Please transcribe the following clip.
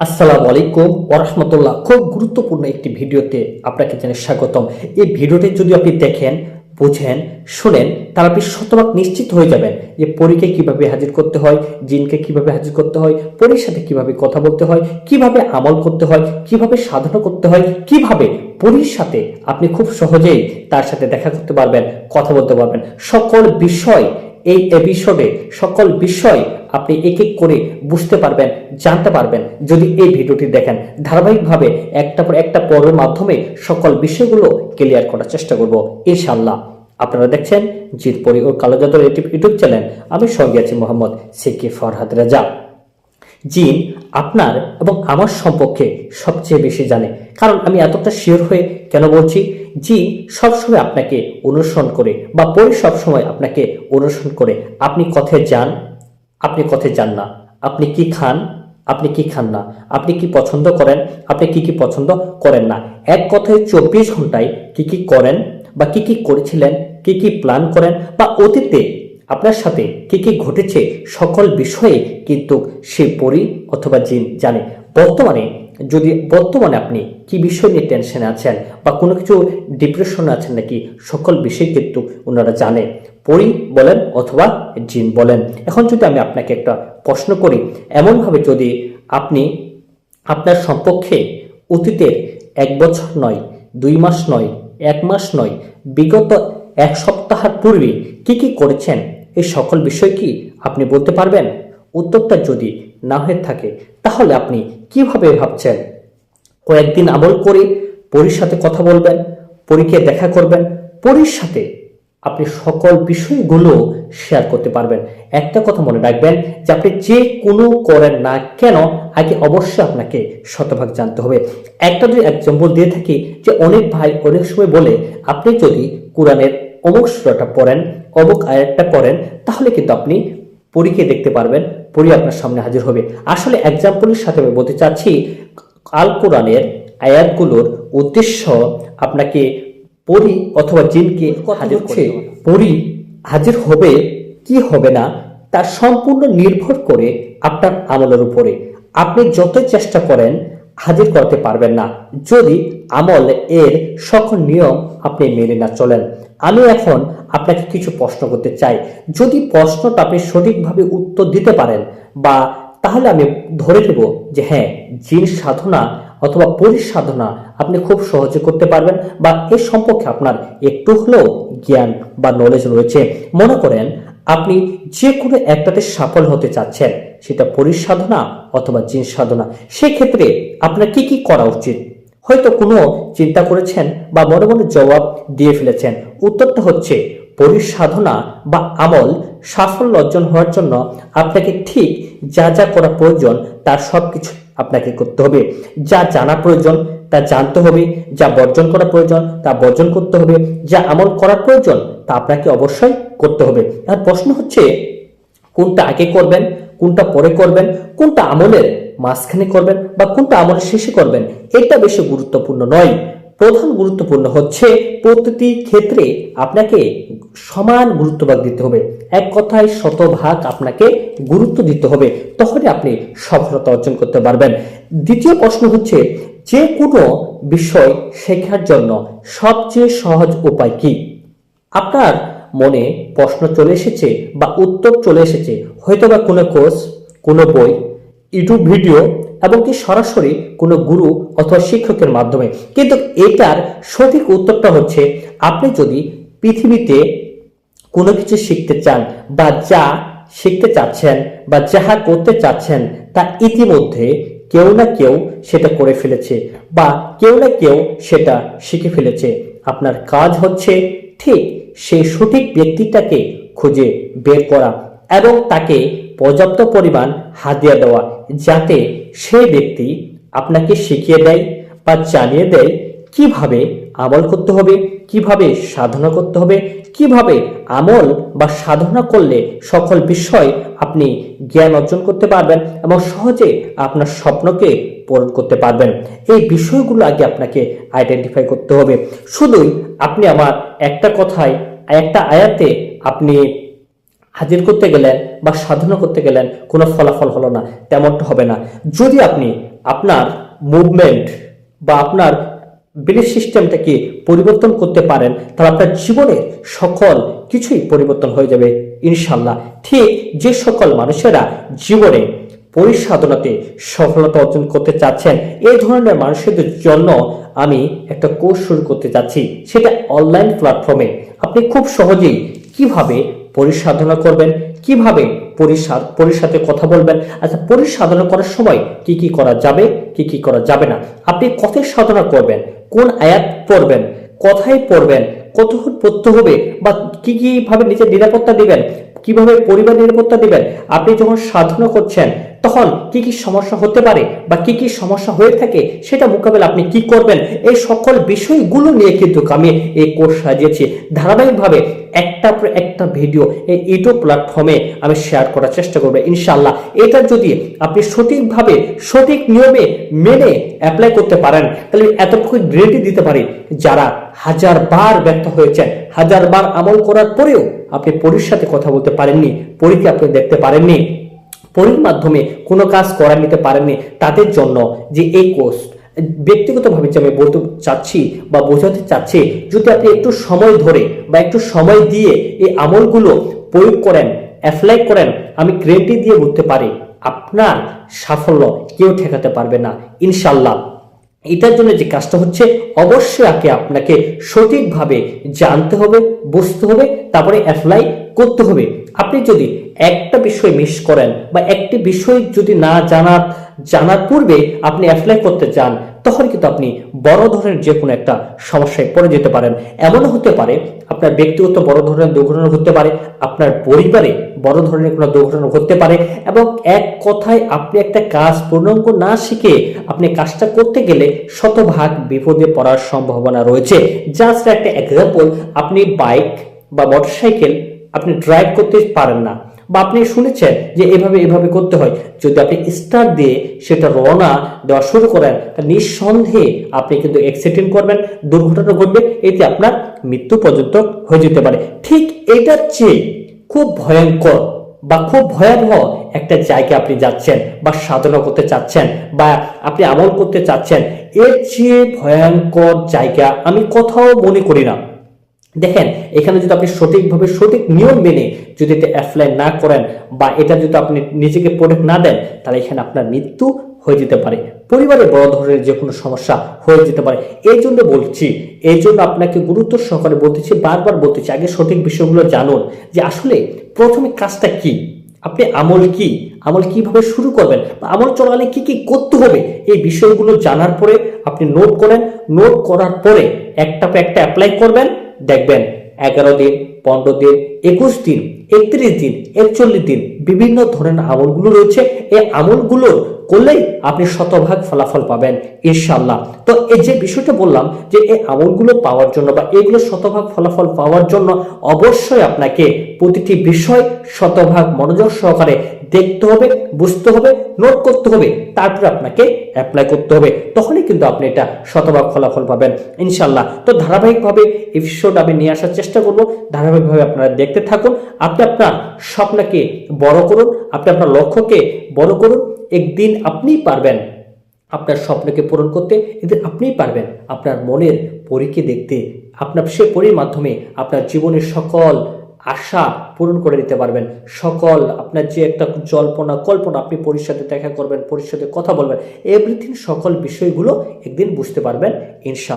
আসসালামু আলাইকুম ওরহমতুল্লাহ খুব গুরুত্বপূর্ণ একটি ভিডিওতে আপনাকে জানাই স্বাগতম। এই ভিডিওটি যদি আপনি দেখেন, বুঝেন, শুনেন, তাহলে আপনি শতভাগ নিশ্চিত হয়ে যাবেন যে পরীকে কীভাবে হাজির করতে হয়, জিনকে কীভাবে হাজির করতে হয়, পরীর সাথে কীভাবে কথা বলতে হয়, কীভাবে আমল করতে হয়, কীভাবে সাধনা করতে হয়, কীভাবে পরীর সাথে আপনি খুব সহজেই তার সাথে দেখা করতে পারবেন, কথা বলতে পারবেন। সকল বিষয় এই এপিসোডে সকল বিষয় আপনি এক এক করে বুঝতে পারবেন, জানতে পারবেন। যদি এই ভিডিওটি দেখেন, ধারাবাহিকভাবে একটা পর একটা পর্বের মাধ্যমে সকল বিষয়গুলো ক্লিয়ার করার চেষ্টা করব ইনশাল্লাহ আপনারা দেখছেন জিত পরি ও কালো জাদুর ইউটিউব চ্যানেল। আমি সঙ্গে আছি মোহাম্মদ সিকি ফরহাদ রাজা। জিন আপনার এবং আমার সম্পর্কে সবচেয়ে বেশি জানে। কারণ আমি এতটা শিওর হয়ে কেন বলছি? জিন সবসময় আপনাকে অনুসরণ করে বা পরি সবসময় আপনাকে অনুসরণ করে। আপনি কথে যান আপনি কথা যান না? আপনি কি খান? আপনি কি খান না? আপনি কি পছন্দ করেন? আপনি কি কি পছন্দ করেন না? এক কথায় চব্বিশ ঘন্টায় কি কি করেন বা কি কি করেছিলেন, কি কি প্ল্যান করেন বা অতীতে আপনার সাথে কি কি ঘটেছে সকল বিষয়ে কিন্তু সে পরি অথবা জিন জানে। বর্তমানে যদি বর্তমানে আপনি কি বিষয় নিয়ে টেনশনে আছেন বা কোনো কিছু ডিপ্রেশনে আছেন নাকি সকল বিষয় কিন্তু ওনারা জানে। পরি বলেন অথবা জিন বলেন। এখন যদি আমি আপনাকে একটা প্রশ্ন করি, এমনভাবে যদি আপনি আপনার সম্পর্কে অতীতের এক বছর নয়, দুই মাস নয়, এক মাস নয়, বিগত এক সপ্তাহের পূর্বে কি কি করেছেন, এই সকল বিষয় কি আপনি বলতে পারবেন? উত্তরটা যদি না হয়ে থাকে, তাহলে আপনি কীভাবে ভাবছেন? কয়েকদিন আমল করে পরীর সাথে কথা বলবেন, পরীকে দেখা করবেন, পরীর সাথে আপনি সকল বিষয়গুলো শেয়ার করতে পারবেন। একটা কথা মনে রাখবেন যে আপনি যে কোনো করেন না কেন, আগে অবশ্যই আপনাকে শতভাগ জানতে হবে। একটা যদি এক্সাম্পল দিয়ে থাকি যে অনেক ভাই অনেক সময় বলে, আপনি যদি কোরআনের অমুক সুরাটা পড়েন, অমুক আয়াতটা পড়েন, তাহলে কিন্তু আপনি পরীকে দেখতে পারবেন পরী আপনার সামনে হাজির হবে। আসলে এক্সাম্পলের সাথে আমি বলতে চাচ্ছি আল কোরআনের আয়াতগুলোর উদ্দেশ্য আপনাকে পরি অথবা জিনকে হাজির হচ্ছে? পরি হাজির হবে কি হবে না তার সম্পূর্ণ নির্ভর করে আপনার আমলের উপরে। আপনি যত চেষ্টা করেন হাজির করতে পারবেন না। যদি আমল এর সকল নিয়ম আপনি মেনে না চলেন, আমি এখন আপনাকে কিছু প্রশ্ন করতে চাই। যদি প্রশ্নটা আপনি সঠিকভাবে উত্তর দিতে পারেন, বা তাহলে আমি ধরে নেব যে হ্যাঁ জিন সাধনা অথবা পরিসাধনা আপনি খুব সহজে করতে পারবেন, বা এ সম্পর্কে আপনার একটু হলেও জ্ঞান বা নলেজ রয়েছে। মনে করেন আপনি যে কোনো একটাতে সফল হতে চাচ্ছেন, সেটা পরিসাধনা অথবা জিন সাধনা, সেক্ষেত্রে আপনার কি কি করা উচিত? হয়তো কোনো চিন্তা করেছেন বা মনে মনে জবাব দিয়ে ফেলেছেন। উত্তরটা হচ্ছে পরিসাধনা বা আমল সাফল্য অর্জন হওয়ার জন্য আপনাকে ঠিক যা যা করা প্রয়োজন, তার সব কিছু আপনাকে করতে হবে। যা জানা প্রয়োজন তা জানতে হবে, যা বর্জন করা প্রয়োজন, তা বর্জন করতে হবে, যা আমল করা প্রয়োজন, তা আপনাকে অবশ্যই করতে হবে। আর প্রশ্ন হচ্ছে, কোনটা আগে করবেন, কোনটা পরে করবেন, কোনটা আমলের মাঝখানে করবেন বা কোনটা আমলের শেষে করবেন, এটা বেশি গুরুত্বপূর্ণ নয়। প্রধান গুরুত্বপূর্ণ হচ্ছে, প্রতিটি ক্ষেত্রে আপনাকে সমান গুরুত্বভাগ দিতে হবে। এক কথায় শতভাগ আপনাকে গুরুত্ব দিতে হবে, তখনই আপনি সফলতা অর্জন করতে পারবেন। দ্বিতীয় প্রশ্ন হচ্ছে যে কোনো বিষয় শেখার জন্য সবচেয়ে সহজ উপায় কি? আপনার মনে প্রশ্ন চলে এসেছে বা উত্তর চলে এসেছে হয়তো বা কোনো কোর্স, কোনো বই, ইউটিউব ভিডিও এবং কি সরাসরি কোনো গুরু অথবা শিক্ষকের মাধ্যমে। কিন্তু এটার সঠিক উত্তরটা হচ্ছে, আপনি যদি পৃথিবীতে কোনো কিছু শিখতে চান বা যা শিখতে চাচ্ছেন বা যাহা করতে চাচ্ছেন তা ইতিমধ্যে কেউ না কেউ সেটা করে ফেলেছে বা কেউ না কেউ সেটা শিখে ফেলেছে। আপনার কাজ হচ্ছে ঠিক সেই সঠিক ব্যক্তিটাকে খুঁজে বের করা এবং তাকে পর্যাপ্ত পরিমাণ হাদিয়া দেওয়া যাতে সে ব্যক্তি আপনাকে শিখিয়ে দেয় বা জানিয়ে দেয় কীভাবে আমল করতে হবে, কীভাবে সাধনা করতে হবে, কীভাবে আমল বা সাধনা করলে সকল বিষয় আপনি জ্ঞান অর্জন করতে পারবেন এবং সহজে আপনার স্বপ্নকে পূরণ করতে পারবেন। এই বিষয়গুলো আগে আপনাকে আইডেন্টিফাই করতে হবে। শুধুই আপনি আমার একটা কথায়, একটা আয়াতে আপনি হাজির করতে গেলেন বা সাধনা করতে গেলেন, কোনো ফলাফল হলো না, তেমনটা হবে না। যদি আপনি আপনার মুভমেন্ট বা আপনার বিলিফ সিস্টেমটাকে পরিবর্তন করতে পারেন, তাহলে আপনার জীবনের সকল কিছুই পরিবর্তন হয়ে যাবে ইনশাল্লাহ ঠিক যে সকল মানুষেরা জীবনে পরিসাধনাতে সফলতা অর্জন করতে চাচ্ছেন এই ধরনের মানুষদের জন্য আমি একটা কোর্স শুরু করতে যাচ্ছি। সেটা অনলাইন প্ল্যাটফর্মে আপনি খুব সহজেই কীভাবে পরিসাধনা করবেন, কীভাবে পরিসার পরিসাথে কথা বলবেন। আচ্ছা পরিসাধনা করার সময় কি কি করা যাবে, কি কি করা যাবে না? আপনি কথায় সাধনা করবেন, কোন আয়াত পড়বেন কথায় পড়বেন কতক্ষণ পড়তে হবে বা কি কি ভাবে নিজের নিরাপত্তা দিবেন, কীভাবে পরিবার নিরাপত্তা দিবেন? আপনি যখন সাধনা করছেন তখন কি কি সমস্যা হতে পারে বা কি কি সমস্যা হয়ে থাকে সেটা মোকাবেলা আপনি কি করবেন? এই সকল বিষয়গুলো নিয়ে কিন্তু আমি এই কোর্স সাজিয়েছি। ধারাবাহিকভাবে একটা পর একটা ভিডিও এই ইউটিউব প্ল্যাটফর্মে আমি শেয়ার করার চেষ্টা করব ইনশাল্লাহ এটা যদি আপনি সঠিকভাবে, সঠিক নিয়মে মেনে অ্যাপ্লাই করতে পারেন, তাহলে এতটুকু গ্রেডি দিতে পারি, যারা হাজার বার ব্যর্থ হয়েছেন, হাজার বার আমল করার পরেও আপনি পরীর সাথে কথা বলতে পারেননি পরীকে আপনি দেখতে পারেননি পরীর মাধ্যমে কোনো কাজ করা নিতে পারেননি তাদের জন্য যে এই কোর্স। ব্যক্তিগতভাবে যে আমি বলতে চাচ্ছি বা বোঝাতে চাচ্ছি, যদি আপনি একটু সময় ধরে বা একটু সময় দিয়ে এই আমলগুলো প্রয়োগ করেন অ্যাপ্লাই করেন, আমি গ্রেন্টি দিয়ে বলতে পারি, আপনার সাফল্য কেউ ঠেকাতে পারবে না ইনশাল্লাহ এটার জন্য যে কাজটা হচ্ছে, অবশ্যই আগে আপনাকে সঠিকভাবে জানতে হবে, বুঝতে হবে, তারপরে অ্যাপ্লাই করতে হবে। আপনি যদি একটা বিষয় মিস করেন বা একটি বিষয় যদি না জানার জানার পূর্বে আপনি অ্যাপ্লাই করতে চান তখন কিন্তু আপনি বড় ধরনের যে কোনো একটা সমস্যায় পড়ে যেতে পারেন। এমন হতে পারে, আপনার ব্যক্তিগত বড় ধরনের দুর্ঘটনা ঘটতে পারে, আপনার পরিবারে বড় ধরনের কোনো দুর্ঘটনা ঘটতে পারে এবং এক কথায় আপনি একটা কাজ পূর্ণাঙ্গ না শিখে আপনি কাজটা করতে গেলে শতভাগ বিপদে পড়ার সম্ভাবনা রয়েছে। জাস্ট একটা এক্সাম্পল আপনি বাইক বা মোটরসাইকেল আপনি ড্রাইভ করতে পারেন না বা আপনি শুনেছেন যে এভাবে এভাবে করতে হয়। যদি আপনি স্টার্ট দিয়ে সেটা রওনা দেওয়া শুরু করেন নিঃসন্দেহে আপনি কিন্তু অ্যাক্সিডেন্ট করবেন, দুর্ঘটনা ঘটবে, এতে আপনার মৃত্যু পর্যন্ত হয়ে যেতে পারে। ঠিক এটার চেয়ে খুব ভয়ঙ্কর বা খুব ভয়াবহ একটা জায়গায় আপনি যাচ্ছেন বা সাধনা করতে চাচ্ছেন বা আপনি আমল করতে চাচ্ছেন, এর চেয়ে ভয়ঙ্কর জায়গা আমি কোথাও মনে করি না। দেখেন, এখানে যদি আপনি সঠিকভাবে সঠিক নিয়ম মেনে যদি এটা অ্যাপ্লাই না করেন বা এটা যদি আপনি নিজেকে প্রোটেক্ট না দেন, তাহলে এখানে আপনার মৃত্যু হয়ে যেতে পারে। পরিবারে বড় ধরনের যে কোনো সমস্যা হয়ে যেতে পারে। এই জন্য বলছি, এই জন্য আপনাকে গুরুত্ব সহকারে বলতেছি বারবার বলতেছি আগে সঠিক বিষয়গুলো জানুন যে আসলে প্রথমে কাজটা কি? আপনি আমল কি? আমল কীভাবে শুরু করবেন? বা আমল চলাকালে কি কি করতে হবে? এই বিষয়গুলো জানার পরে আপনি নোট করেন। নোট করার পরে একটা একটা অ্যাপ্লাই করবেন। দেখবেন। এগারো দিন পনেরো দিন একুশ দিন, একত্রিশ দিন, একচল্লিশ দিন বিভিন্ন ধরনের আমলগুলো রয়েছে। এই আমলগুলো করলেই আপনি শতভাগ ফলাফল পাবেন ইনশাল্লাহ তো এই যে বিষয়টা বললাম যে এই আমলগুলো পাওয়ার জন্য বা এগুলো শতভাগ ফলাফল পাওয়ার জন্য অবশ্যই আপনাকে প্রতিটি বিষয় শতভাগ মনোযোগ সহকারে দেখতে হবে, বুঝতে হবে, নোট করতে হবে, তারপরে আপনাকে অ্যাপ্লাই করতে হবে। তখনই কিন্তু আপনি এটা শতভাগ ফলাফল পাবেন ইনশাল্লাহ তো ধারাবাহিকভাবে এপিসোড আমি নিয়ে আসার চেষ্টা করব। ধারাবাহিকভাবে আপনারা দেখতে থাকুন, আপনি আপনার স্বপ্নকে বড় করুন, আপনি আপনার লক্ষ্যকে বড় করুন, একদিন আপনিই পারবেন আপনার স্বপ্নকে পূরণ করতে, একদিন আপনিই পারবেন আপনার মনের পরীকে দেখতে, আপনার সে পরীর মাধ্যমে আপনার জীবনের সকল আশা পূরণ করে দিতে পারবেন, সকল আপনার যে একটা জল্পনা, কল্পনা আপনি পরিষদে দেখা করবেন সাথে কথা বলবেন এভরিথিং সকল বিষয়গুলো একদিন বুঝতে পারবেন, ইনশা